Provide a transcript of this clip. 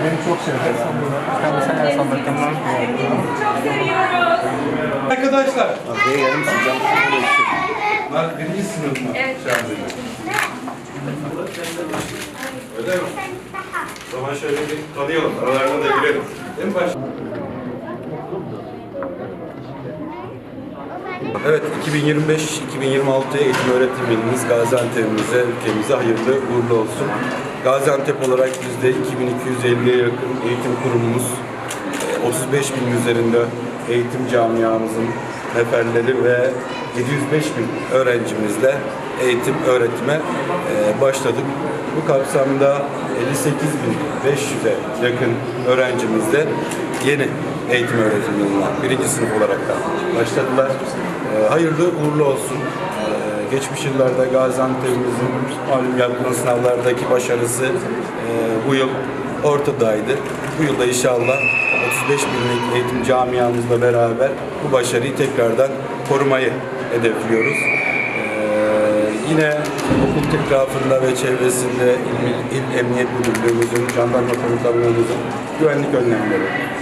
Seni çok seviyorum. Ben de seni her zaman bekliyorum. Arkadaşlar, Arkaya misin? Cam bunlar birinci sınıf mı? Evet. Öyle mi? O zaman şöyle bir tanıyalım, aralarına da girelim. Değil mi başkanım? Evet, 2025-2026 eğitim öğretim yılımız Gaziantep'imize, ülkemize hayırlı uğurlu olsun. Gaziantep olarak bizde 2250'ye yakın eğitim kurumumuz, e, 35 bin üzerinde eğitim camiamızın neferleri ve 705 bin öğrencimizle eğitim öğretime e, başladık. Bu kapsamda 58.500'e yakın öğrencimizle yeni eğitim öğretim yılına birinci sınıf olarak da başladılar. E, hayırlı uğurlu olsun. Geçmiş yıllarda Gaziantep'imizin malum yapılan sınavlardaki başarısı e, bu yıl ortadaydı. Bu yılda inşallah 35 binlik eğitim camiamızla beraber bu başarıyı tekrardan korumayı hedefliyoruz. Ee, yine okul etrafında ve çevresinde İl, İl Emniyet Müdürlüğümüzün, jandarma komutanlığımızın güvenlik önlemleri